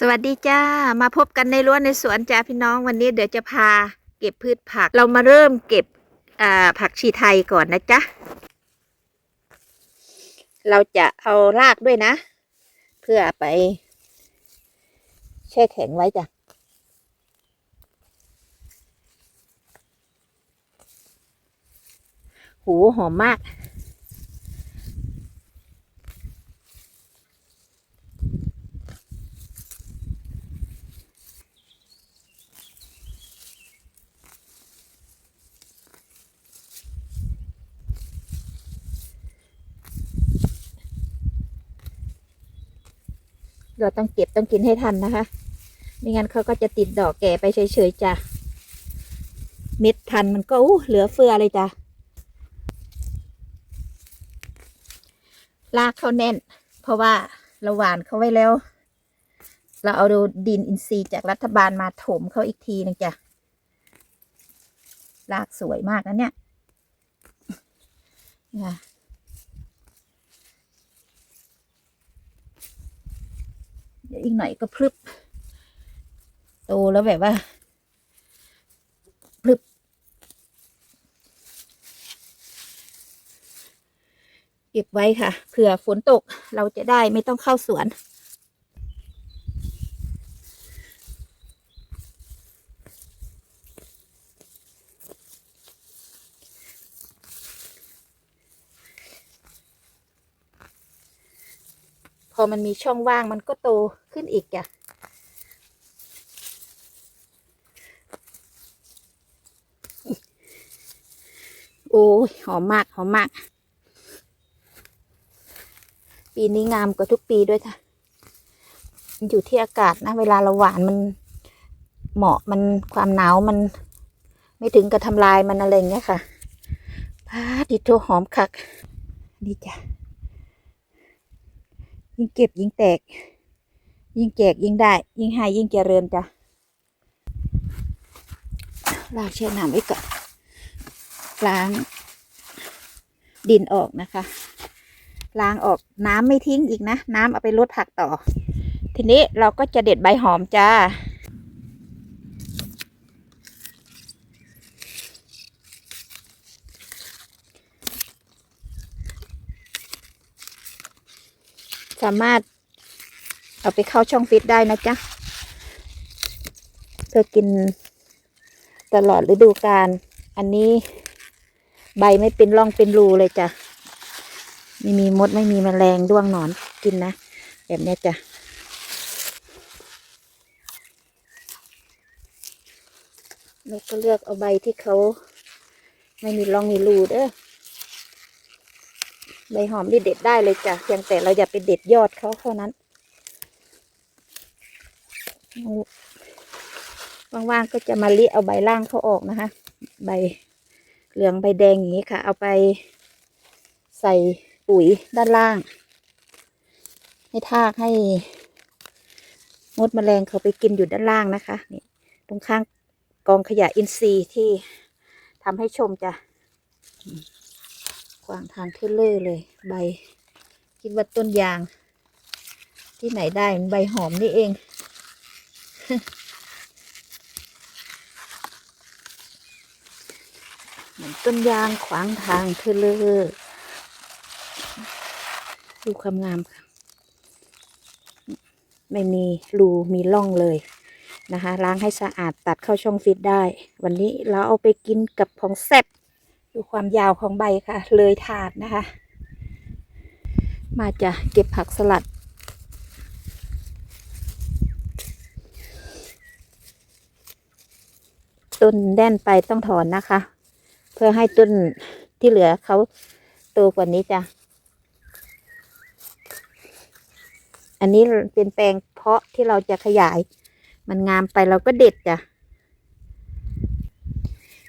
สวัสดีจ้า มาพบกันในรั้วในสวนจ้าพี่น้องวันนี้เดี๋ยวจะพาเก็บพืชผัก เรามาเริ่มเก็บผักชีไทยก่อนนะจ๊ะ เราจะเอารากด้วยนะ เพื่อไป แช่แข็งไว้จ้ะ หูหอมมาก เราต้องเก็บต้องกินให้ทันนะคะไม่งั้นเขาก็จะติดดอกแก่ไปเฉยๆจ้ะเม็ดทันมันก็อู้เหลือเฟือเลยจ้ะลากเขาแน่น เพราะว่าเราหวานเขาไว้แล้ว เราเอาดูดินอินทรีย์จากรัฐบาลมาถมเขาอีกทีนึงจ้ะลากสวยมากนะเนี่ยนะ เดี๋ยวอีกหน่อยก็พลึบโตแล้วแบบว่าพลึบเก็บไว้ค่ะเผื่อฝนตกเราจะได้ไม่ต้องเข้าสวน พอมันมีช่องว่างมันก็โตขึ้นอีกจ้ะโอ้ยหอมมากหอมมาก ปีนี้งามกว่าทุกปีด้วยค่ะมันอยู่ที่อากาศนะ เวลาเราหวานมันเหมาะมันความหนาวมัน ไม่ถึงกับทำลายมันอะไรเงี้ยค่ะพาดิโทหอมคักดีจ้ะ ยิ่งเก็บยิ่งแตก ยิ่งแจกยิ่งได้ ยิ่งให้ยิ่งเจริญจ้ะลากแช่น้ำไว้ก่อนล้างดินออกนะคะ ล้างออกน้ำไม่ทิ้งอีกนะ น้ำเอาไปลดผักต่อ ทีนี้เราก็จะเด็ดใบหอมจ้า สามารถเอาไปเข้าช่องฟิตได้นะจ๊ะเพื่อกินตลอดฤดูกาลอันนี้ใบไม่เป็นร่องเป็นรูเลยจ้ะไม่มีมดไม่มีแมลงด้วงหนอนกินนะ แบบนี้จ้ะเราก็เลือกเอาใบที่เขาไม่มีร่องมีรูเด้อ ใบหอมนี่เด็ดได้เลยจ้ะเพียงแต่เราอย่าไปเด็ดยอดเขาเท่านั้นว่างๆก็จะมาลิเอาใบล่างเขาออกนะคะ ใบเหลืองใบแดงอย่างนี้ค่ะ เอาไปใส่ปุ๋ยด้านล่าง ให้ทากให้มดแมลงเขาไปกินอยู่ด้านล่างนะคะนี่ตรงข้างกองขยะอินทรีย์ที่ทำให้ชมจ้ะ ขวางทางเทเลอร์เลย ใบ คิดว่าต้นยาง ที่ไหนได้มันใบหอมนี่เอง เหมือนต้นยางขวางทางเทเลอร์ดูความงามค่ะ ไม่มีรูมีร่องเลยนะคะ ล้างให้สะอาดตัดเข้าช่องฟิตได้ วันนี้เราเอาไปกินกับของแซ่บ ดูความยาวของใบค่ะ เลยถาดนะคะ มาจะเก็บผักสลัด ต้นแน่นไปต้องถอนนะคะ เพื่อให้ต้นที่เหลือเขาโตกว่านี้จ้ะ อันนี้เป็นแปลงเพาะที่เราจะขยาย มันงามไปเราก็เด็ดจ้ะ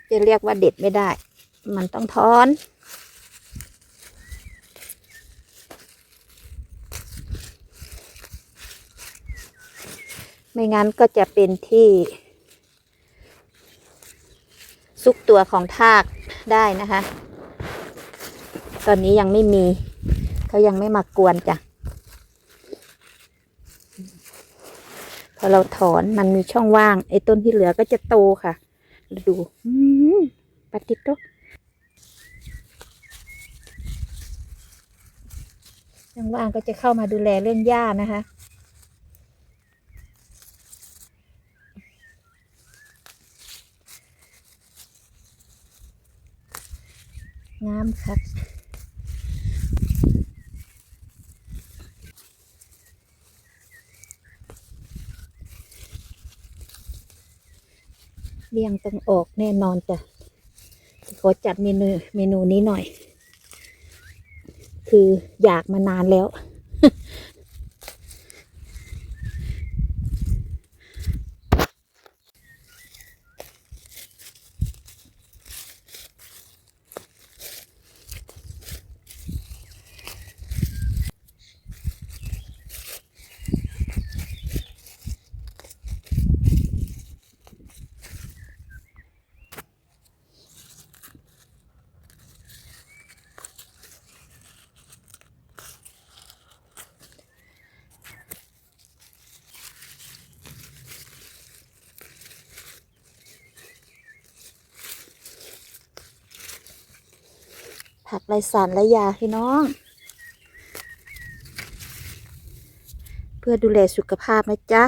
จะเรียกว่าเด็ดไม่ได้ มันต้องถอน ไม่งั้นก็จะเป็นที่ซุกตัวของทากได้นะคะ ตอนนี้ยังไม่มีเขายังไม่มากวนจ้ะพอเราถอนมันมีช่องว่าง ไอ้ต้นที่เหลือก็จะโตค่ะ ดูอืมปฏิโต ช่องว่างก็จะเข้ามาดูแลเรื่องหญ้านะคะ งามครับเลี่ยงต้องออกแน่นอนจ้ะขอจัดเมนูเมนูนี้หน่อย คืออยากมานานแล้ว ผักไรสารและยาพี่น้อง เพื่อดูแลสุขภาพนะจ๊ะ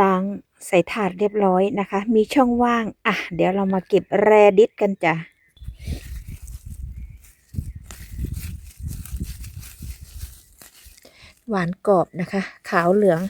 ล้างใส่ถาดเรียบร้อยนะคะ มีช่องว่าง อะ เดี๋ยวเรามาเก็บแรดิสกันจ้ะ หวานกรอบนะคะ ขาวเหลือง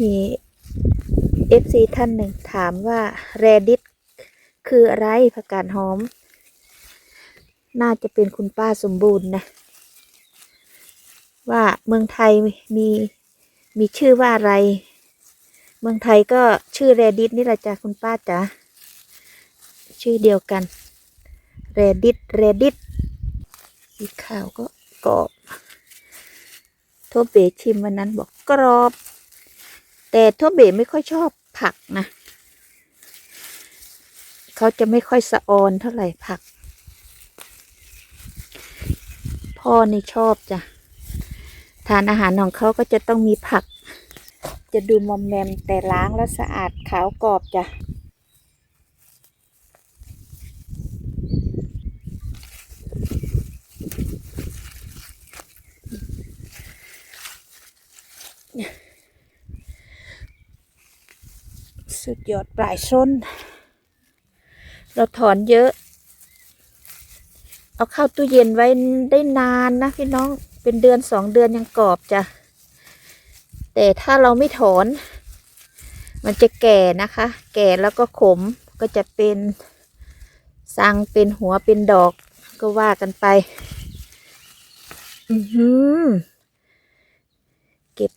มีเอฟซีท่านหนึ่งถามว่าแรดิสคืออะไรผักกาดหอม น่าจะเป็นคุณป้าสมบูรณ์นะ ว่าเมืองไทยมีมีชื่อว่าอะไร เมืองไทยก็ชื่อแรดิสนี่แหละจ้ะคุณป้าจ๋าชื่อเดียวกันแรดิสแรดิสสีขาวก็กรอบโทเบชิมวันนั้นบอกกรอบ แต่ทวเบไม่ค่อยชอบผักนะ เขาจะไม่ค่อยสะออนเท่าไหร่ผัก พ่อนี่ชอบจ้ะ ทานอาหารของเขาก็จะต้องมีผัก จะดูมอมแมมแต่ล้างแล้วสะอาดขาวกรอบจ้ะ สุดยอดปลายส้น เราถอนเยอะ เอาเข้าตู้เย็นไว้ได้นานนะพี่น้องเป็นเดือนสองเดือนยังกรอบจ้ะ แต่ถ้าเราไม่ถอน มันจะแก่นะคะ แก่แล้วก็ขมก็จะเป็นสังเป็นหัวเป็นดอกก็ว่ากันไป อือหือ เก็บ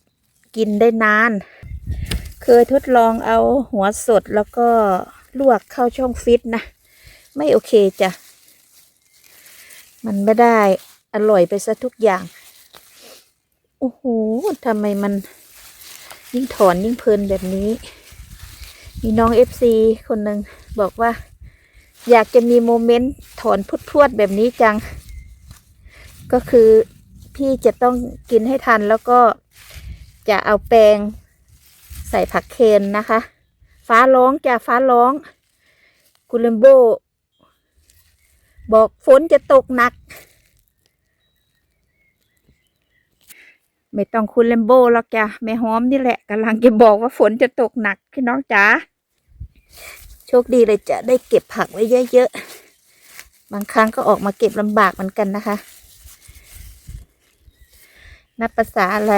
กินได้นาน เคยทดลองเอาหัวสดแล้วก็ลวกเข้าช่องฟิตนะ ไม่โอเคจ้ะ มันไม่ได้อร่อยไปซะทุกอย่าง โอ้โหทำไมมันยิ่งถอนยิ่งเพลินแบบนี้ มีน้องเอฟซีคนหนึ่งบอกว่า อยากจะมีโมเมนต์ถอนพุดพวดแบบนี้จัง ก็คือพี่จะต้องกินให้ทันแล้วก็จะเอาแปรง ใส่ผักเคนนะคะ ฟ้าร้องจ้ะฟ้าร้อง คุณเลมโบ บอกฝนจะตกหนัก ไม่ต้องคุณเลมโบหรอกจ้ะแม่หอมนี่แหละกำลังจะบอกว่าฝนจะตกหนักพี่น้องจ๋าโชคดีเลยจะได้เก็บผักไว้เยอะๆ บางครั้งก็ออกมาเก็บลำบากเหมือนกันนะคะ นับภาษาอะไร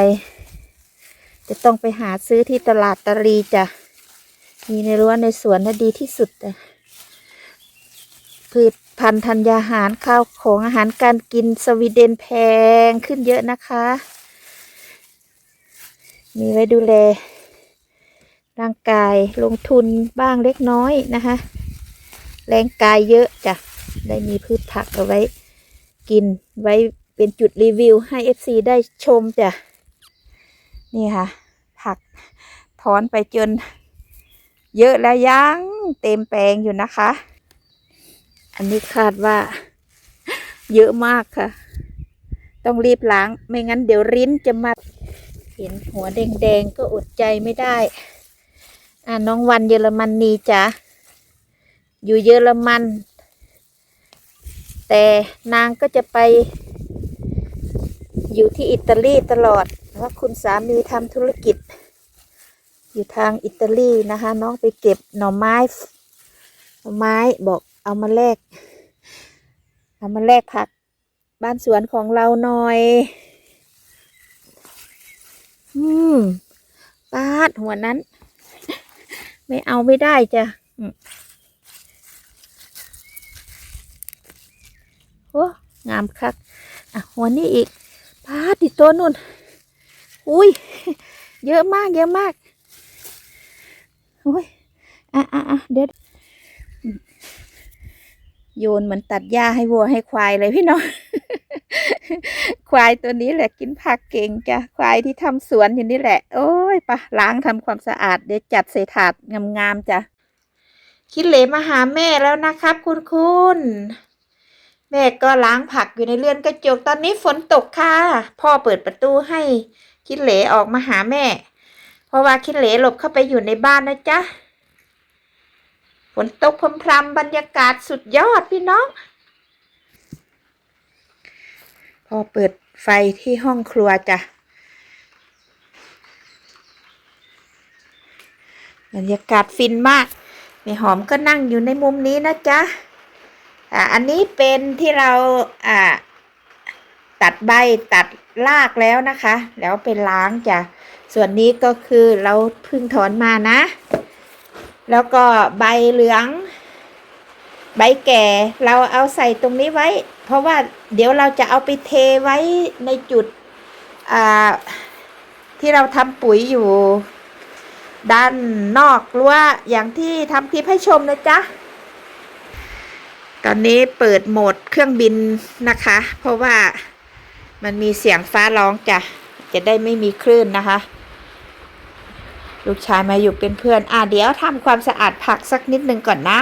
จะต้องไปหาซื้อที่ตลาดตะลีจ้ะ มีในรั้วในสวนน่ะดีที่สุดจ้ะพืชพันธุ์ธัญญาหารข้าวของอาหารการกินสวีเดนแพงขึ้นเยอะนะคะ มีไว้ดูแล ร่างกายลงทุนบ้างเล็กน้อยนะคะ แรงกายเยอะจ้ะ ได้มีพืชผักเอาไว้ กินไว้เป็นจุดรีวิวให้ FC ได้ชมจ้ะ นี่ค่ะ ผักถอนไปจน เยอะแล้วยังเต็มแปลงอยู่นะคะ อันนี้คาดว่า เยอะมากค่ะ ต้องรีบล้าง ไม่งั้นเดี๋ยวริ้นจะมา เห็นหัวแดงๆก็อดใจไม่ได้ อ่าน้องวันเยอรมนนีจ้ะอยู่เยอรมัน แต่นางก็จะไป อยู่ที่อิตาลีตลอด เพราะคุณสามีทำธุรกิจ อยู่ทางอิตาลีนะคะ น้องไปเก็บหน่อไม้หน่อไม้บอกเอามาแลกเอามาแลกผักบ้านสวนของเราหน่อย อืมปาดหัวนั้น ไม่เอาไม่ได้จ้ะโอ้งามคักอะหัวนี้อีกปาดติดตัวนุ่น อุ้ย เยอะมาก เยอะมาก อุ้ย อะอะอะเดี๋ยวอืมโยนเหมือนตัดหญ้าให้วัวให้ควายเลยพี่น้อง ควายตัวนี้แหละกินผักเก่งจ้ะ ควายที่ทำสวนอยู่นี่แหละ โอ้ยปะล้างทำความสะอาด เดี๋ยวจัดใส่ถาดงามๆจ้ะ คิดเหลมาหาแม่แล้วนะครับ คุณคุณแม่ก็ล้างผักอยู่ในเรือนกระจกตอนนี้ฝนตกค่ะ พ่อเปิดประตูให้ คิดเหลออกมาหาแม่ เพราะว่าคิดเหลหลบเข้าไปอยู่ในบ้านนะจ๊ะฝนตกพรำๆบรรยากาศสุดยอดพี่น้อง พอเปิดไฟที่ห้องครัวจ้ะบรรยากาศฟินมากแม่หอมก็นั่งอยู่ในมุมนี้นะจ๊ะ อ่า อันนี้เป็นที่เรา อ่า ตัดใบตัดรากแล้วนะคะ แล้วไปล้างจ้ะส่วนนี้ก็คือเราเพิ่งถอนมานะ แล้วก็ใบเหลือง ใบแก่เราเอาใส่ตรงนี้ไว้ เพราะว่าเดี๋ยวเราจะเอาไปเทไว้ในจุดที่เราทำปุ๋ยอยู่ ด้านนอกรั้วอย่างที่ทำคลิปให้ชมนะจ๊ะตอนนี้เปิดโหมดเครื่องบินนะคะ เพราะว่า มันมีเสียงฟ้าร้องจ้ะ จะได้ไม่มีคลื่นนะคะ ลูกชายมาอยู่เป็นเพื่อน อะเดี๋ยวทำความสะอาดผักสักนิดหนึ่งก่อนนะ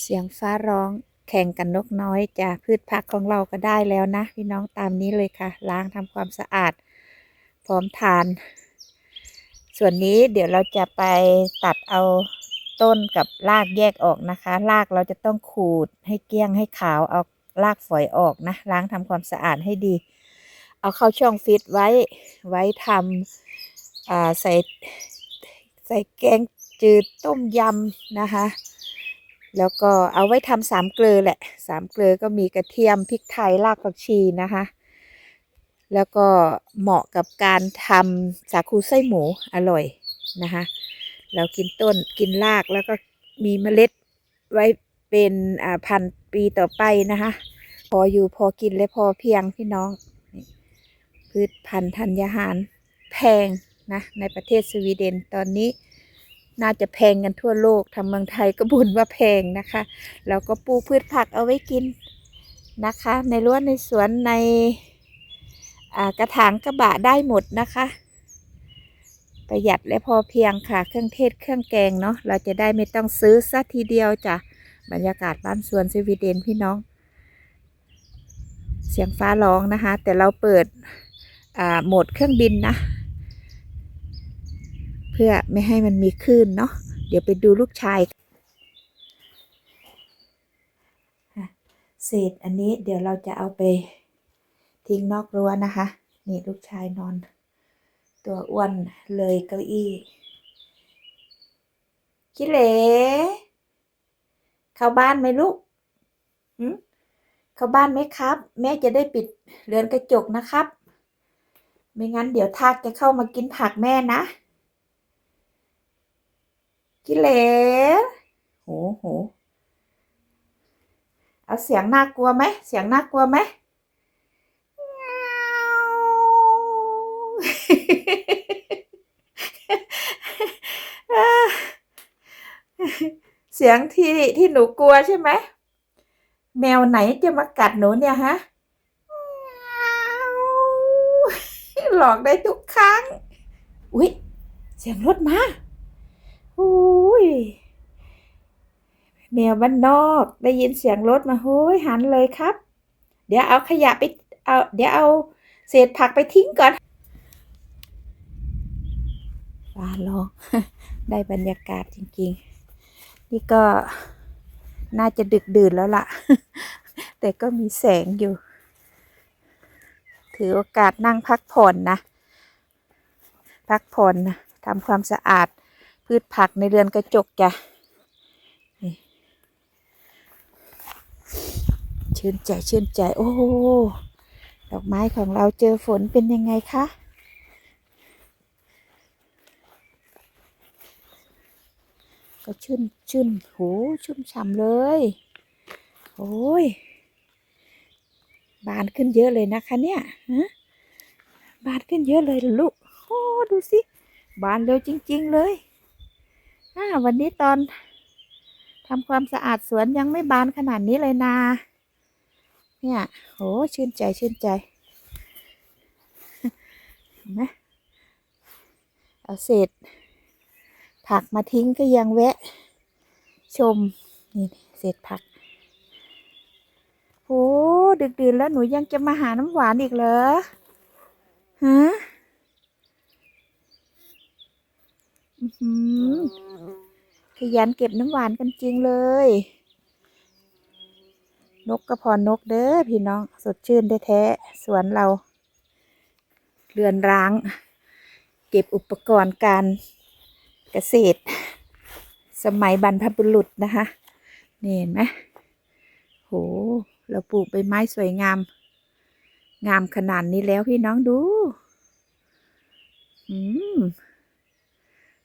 เสียงฟ้าร้องแข่งกันนกน้อยจ้ะพืชผักของเราก็ได้แล้วนะ พี่น้องตามนี้เลยค่ะ ล้างทำความสะอาด พร้อมทาน ส่วนนี้เดี๋ยวเราจะไปตัดเอาต้นกับรากแยกออกนะคะ รากเราจะต้องขูดให้เกลี้ยงให้ขาวเอา รากฝอยออกนะ ล้างทำความสะอาดให้ดี เอาเข้าช่องฟิตไว้ไว้ทำอ่าใส่ใส่แกงจืดต้มยำนะคะ แล้วก็เอาไว้ทำสามเกลือแหละสามเกลือก็มีกระเทียมพริกไทยรากผักชีนะคะ แล้วก็เหมาะกับการทำสาคูไส้หมูอร่อยนะคะเรากินต้นกินรากแล้วก็มีเมล็ดไว้เป็นอ่าพันธุ์ ปีต่อไปนะคะ พออยู่พอกินและพอเพียงพี่น้อง พืชพันธุ์ธัญญาหารแพงนะในประเทศสวีเดนตอนนี้น่าจะแพงกันทั่วโลกทางเมืองไทยก็บ่นว่าแพงนะคะแล้วก็ปลูกพืชผักเอาไว้กินนะคะ ในรั้วในสวนในกระถางกระบะได้หมดนะคะ ประหยัดและพอเพียงค่ะ เครื่องเทศเครื่องแกงเนาะเราจะได้ไม่ต้องซื้อซะทีเดียวจ้ะ บรรยากาศบ้านสวนสวีเดนพี่น้อง เสียงฟ้าร้องนะคะ แต่เราเปิดโหมดเครื่องบินนะ เพื่อไม่ให้มันมีคลื่นเนาะเดี๋ยวไปดูลูกชายเศษอันนี้เดี๋ยวเราจะเอาไปทิ้งนอกรั้วนะคะ นี่ลูกชายนอน ตัวอ้วนเลยเก้าอี้คิเล เข้าบ้านไหมลูกเข้าบ้านไหมครับ แม่จะได้ปิดเรือนกระจกนะครับ ไม่งั้นเดี๋ยวทากจะเข้ามากินผักแม่นะ กิเลสโหโหเอาเสียงน่ากลัวไหม เสียงน่ากลัวไหมเเสียงที่ที่หนูกลัวใช่ไหมแมวไหนจะมากัดหนูเนี่ยฮะหลอกได้ทุกครั้ง อุ๊ยเสียงรถมาอุ้ยแมวบ้านนอกได้ยินเสียงรถมาโอ้ยหันเลยครับ เดี๋ยวเอาขยะไปเอาเดี๋ยวเอาเศษผักไปทิ้งก่อนฟ้าร้องได้บรรยากาศจริง ๆ นี่ก็น่าจะดึกดื่นแล้วล่ะ แต่ก็มีแสงอยู่ ถือโอกาสนั่งพักผ่อนนะ พักผ่อนนะทำความสะอาดพืชผักในเรือนกระจกจ้ะนี่ชื่นใจชื่นใจ โอ้ดอกไม้ของเราเจอฝนเป็นยังไงคะ ก็ชื่นชื่นโหชุ่มฉ่ำเลยโอ้ยบานขึ้นเยอะเลยนะคะเนี่ยฮะบานขึ้นเยอะเลยลูกโอ้ดูสิบานเร็วจริง ๆเลยอ่าวันนี้ตอนทำความสะอาดสวนยังไม่บานขนาดนี้เลยนะเนี่ยโหชื่นใจชื่นใจเห็นไหมเอาเศษ ผักมาทิ้งก็ยังแวะ ชม นี่เศษผักโหดึกดื่นแล้วหนูยังจะมาหาน้ำหวานอีกเหรอฮะขยันเก็บน้ำหวานกันจริงเลย นกกระพรนกเด้อพี่น้อง สดชื่นแท้ๆสวนเรา เรือนร้าง เก็บอุปกรณ์การ เกษตร สมัยบรรพบุรุษนะคะนี่เห็นไหมโห เราปลูกใบไม้สวยงาม งามขนาดนี้แล้วพี่น้องดู อืม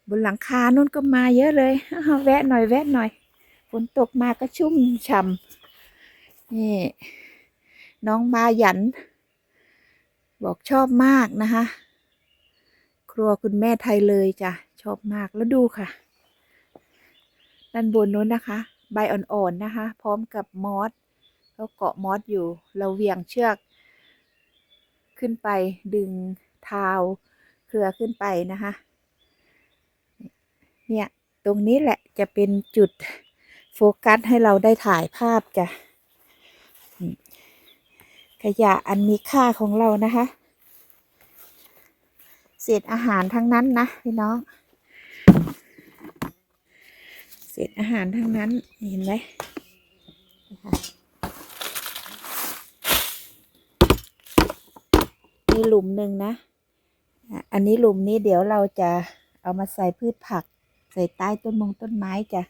บนหลังคานู่นก็มาเยอะเลยอ้าวแวะหน่อยแวะหน่อย ฝนตกมาก็ชุ่มฉ่ำนี่ น้องบาหยัน บอกชอบมากนะคะ ครัวคุณแม่ไทยเลยจ้ะ อบมากแล้วดูค่ะ ด้านบนนู้นนะคะ ใบอ่อนๆนะคะ พร้อมกับมอสแล้วเกาะมอสอยู่ เราเวียงเชือก ขึ้นไปดึงเท้าเครือขึ้นไปนะคะ เนี่ยตรงนี้แหละจะเป็นจุดโฟกัสให้เราได้ถ่ายภาพจ้ะขยะอันมีค่าของเรานะคะ เศษอาหารทั้งนั้นนะพี่น้อง เศษอาหารทั้งนั้น เห็นไหมนะคะมีหลุมหนึ่งนะ อันนี้หลุมนี้เดี๋ยวเราจะเอามาใส่พืชผัก ใส่ใต้ต้นมงต้นไม้จ้ะ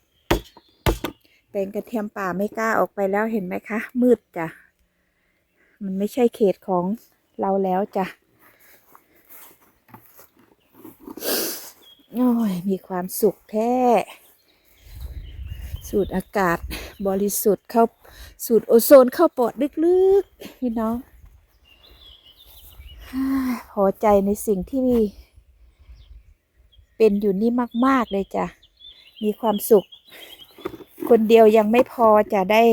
แปลงกระเทียมป่าไม่กล้าออกไปแล้วเห็นไหมคะ มืดจ้ะ มันไม่ใช่เขตของเราแล้วจ้ะ โอ้ยมีความสุขแท้ สูดอากาศบริสุทธิ์เข้าสูดโอโซนเข้าปอดลึกๆ พี่น้องพอใจในสิ่งที่มี เป็นอยู่นี่มาก ๆ เลยจ้ะ มีความสุข คนเดียวยังไม่พอจะได้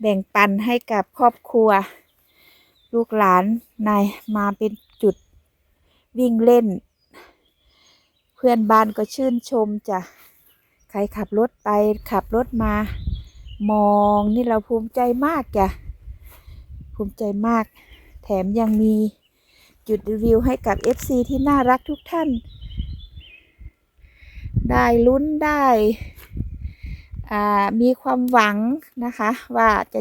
แบ่งปันให้กับครอบครัว ลูกหลานนายมาเป็นจุดวิ่งเล่น เพื่อนบ้านก็ชื่นชมจ้ะใครขับรถไปขับรถมา มองนี่เราภูมิใจมากจ้ะภูมิใจมาก แถมยังมีจุดรีวิวให้กับ FC ที่น่ารักทุกท่าน ได้ลุ้นได้มีความหวังนะคะ ว่าจะ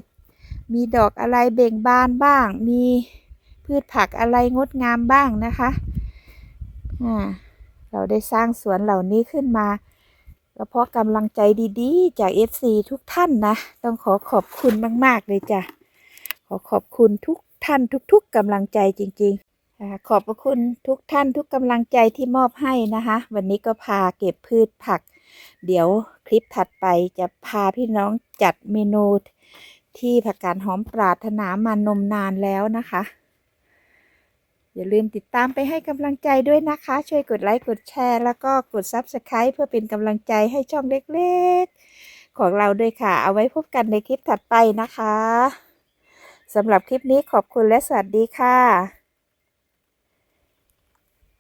มีดอกอะไรเบ่งบานบ้าง มีพืชผักอะไรงดงามบ้างนะคะอ่า เราได้สร้างสวนเหล่านี้ขึ้นมาก็เพราะกำลังใจดีๆ จาก FC ทุกท่านนะ ต้องขอขอบคุณมากๆเลยจ้ะ ขอขอบคุณทุกท่านทุกๆกำลังใจจริงๆ ขอบพระคุณทุกท่านทุกกำลังใจที่มอบให้นะคะ วันนี้ก็พาเก็บพืชผัก เดี๋ยวคลิปถัดไปจะพาพี่น้องจัดเมนูที่ผักกาดหอมปราถนามานมนานแล้วนะคะ อย่าลืมติดตามไปให้กำลังใจด้วยนะคะ ช่วยกดไลค์กดแชร์ แล้วก็กด Subscribe เพื่อเป็นกำลังใจให้ช่องเล็กๆ ของเราด้วยค่ะ เอาไว้พบกันในคลิปถัดไปนะคะสำหรับคลิปนี้ขอบคุณและสวัสดีค่ะ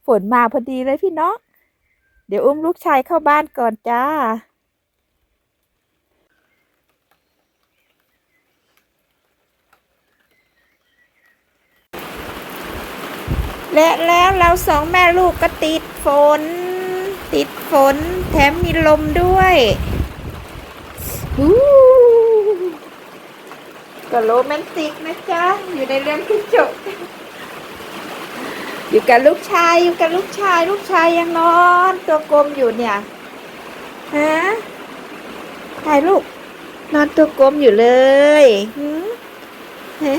ฝนมาพอดีเลยพี่น้อง เดี๋ยวอุ้มลูกชายเข้าบ้านก่อนจ้า และแล้วเราสองแม่ลูกก็ติดฝน ติดฝน แถมมีลมด้วยก็โรแมนติกนะจ๊ะ อยู่ในเรื่องที่จบอยู่กับลูกชายอยู่กับลูกชาย ลูกชายยังนอน ตัวกลมอยู่เนี่ยฮะถ่ายลูกนอนตัวกลมอยู่เลยฮะ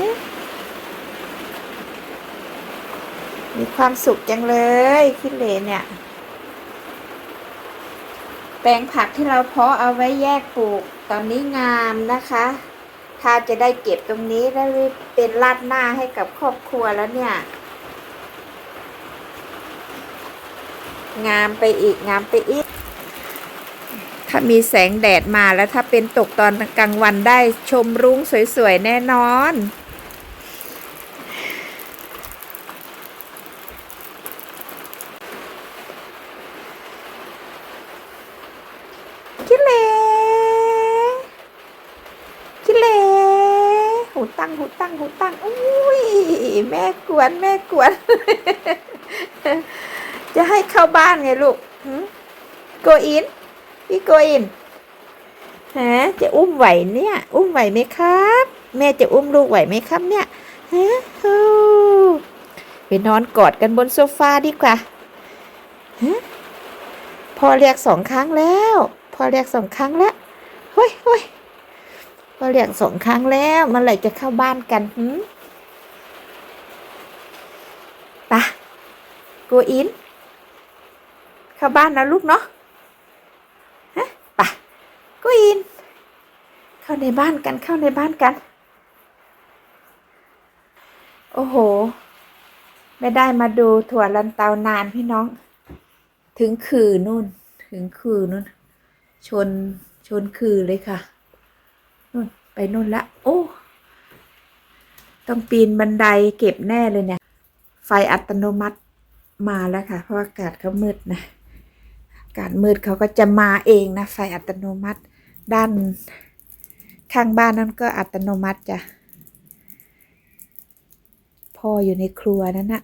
มีความสุขจังเลยคิดเลนเนี่ย แปลงผักที่เราเพาะเอาไว้แยกปลูกตอนนี้งามนะคะ ถ้าจะได้เก็บตรงนี้แล้เป็นลาดหน้าให้กับครอบครัวแล้วเนี่ย งามไปอีกงามไปอีก ถ้ามีแสงแดดมาแล้วถ้าเป็นตกตอนกลางวันได้ชมรุ้งสวยๆแน่นอน คิเลคิเลหูตั้ งหูตั้งหูตั้งอุ้ยแม่กวนแม่กวน จะให้เข้าบ้านไงลูกโกอินพี่โกอินฮะจะอุ้มไหวเนี่ย อุ้มไหวไหมครับ แม่จะอุ้มลูกไหวไหมครับ เนี่ยฮะฮู้ไปนอนกอดกันบนโซฟาดีกว่าฮะพอเรียกสองครั้งแล้ว พอเรียกสองครั้งแล้ว เรียกสองครั้งแล้วเมื่อไหร่จะเข้าบ้านกันหืมปะโกอิน เข้าบ้านนะลูกเนาะฮะปะโกอิน เข้าในบ้านกันเข้าในบ้านกัน โอ้โห ไม่ได้มาดูถั่วลันเตานานพี่น้อง ถึงคือนู่น ถึงคือนู่น ชนชนคือเลยค่ะ นู่นละ โอ้ ต้องปีนบันไดเก็บแน่เลยเนี่ย ไฟอัตโนมัติมาแล้วค่ะ เพราะอากาศเขามืดนะ อากาศมืดเขาก็จะมาเองนะ ไฟอัตโนมัติด้านข้างบ้านนั่นก็อัตโนมัติจ้ะพ่ออยู่ในครัวนั่นนะ